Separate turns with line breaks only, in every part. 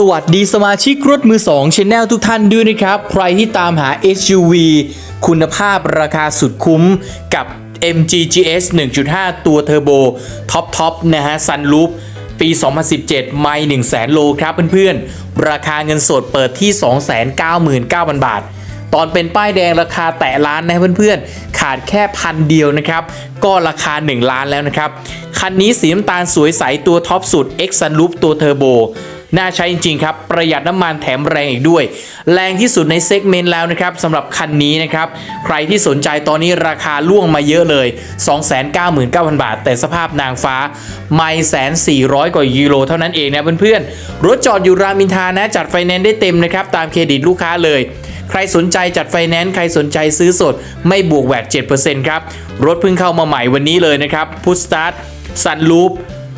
สวัสดีสมาชิกรถมือ2 Channel ทุกท่านด้วยนะครับ ใครที่ตามหา SUV คุณภาพราคาสุดคุ้มกับ MG GS 1.5 ตัวเทอร์โบท็อปท็อปนะฮะซันลูปปี 2017 ไม่1 0 0 0 0โลครับเพื่อนๆ ราคาเงินสดเปิดที่ 299,000 บาท ตอนเป็นป้ายแดงราคาแตะล้านนะเพื่อนๆ ขาดแค่พันเดียวนะครับ ก็ราคา 1 ล้านแล้วนะครับ คันนี้สีน้ำตาลสวยใสตัวท็อปสุด X Sunroof ตัวเทอร์โบ น่าใช้จริงๆครับ ประหยัดน้ำมันแถมแรงอีกด้วย แรงที่สุดในเซกเมนต์แล้วนะครับสำหรับคันนี้นะครับ ใครที่สนใจตอนนี้ราคาล่วงมาเยอะเลย 299,000 บาท แต่สภาพนางฟ้า ไม่แสนสี่ร้อยกว่ายูโรเท่านั้นเองนะเพื่อนๆ รถจอดอยู่รามอินทานะจัดไฟแนนซ์ได้เต็มนะครับ ตามเครดิตลูกค้าเลยใครสนใจจัดไฟแนนซ์ใครสนใจซื้อสด ไม่บวกแวด7%ครับ รถเพิ่งเข้ามาใหม่วันนี้เลยนะครับพุทสตาร์ทซันลูป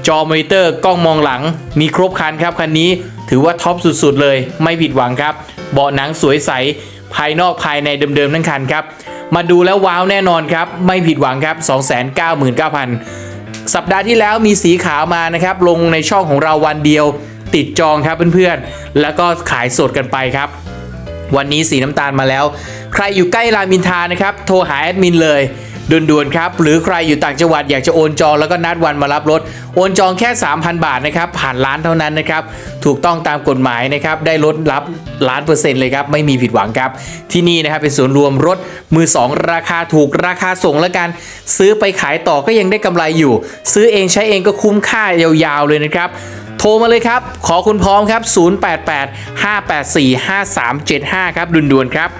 จอมอนิเตอร์กล้องมองหลัง มีครบคันครับคันนี้ถือว่าท็อปสุดๆเลย ไม่ผิดหวังครับ เบาะหนังสวยใส ภายนอกภายในเดิมๆทั้งคันครับ มาดูแล้วว้าวแน่นอนครับ ไม่ผิดหวังครับ 299,000 สัปดาห์ที่แล้วมีสีขาวมานะครับ ลงในช่องของเราวันเดียว ติดจองครับเพื่อนๆ แล้วก็ขายสดกันไปครับ วันนี้สีน้ำตาลมาแล้ว ใครอยู่ใกล้รามินทานะครับ โทรหาแอดมินเลย ด่วนๆครับ หรือใครอยู่ต่างจังหวัดอยากจะโอนจองแล้วก็นัดวันมารับรถ โอนจองแค่ 3,000 บาทนะครับ ผ่านร้านเท่านั้นนะครับ ถูกต้องตามกฎหมายนะครับ ได้ลดรับล้านเปอร์เซ็นต์เลยครับ ไม่มีผิดหวังครับ ที่นี่นะครับเป็นศูนย์รวมรถมือ 2 ราคาถูกราคาส่งแล้วกัน ซื้อไปขายต่อก็ยังได้กำไรอยู่ ซื้อเองใช้เองก็คุ้มค่ายาวๆเลยนะครับโทรมาเลยครับ ขอคุณพร้อมครับ 088 584 5375 ครับด่วนๆครับ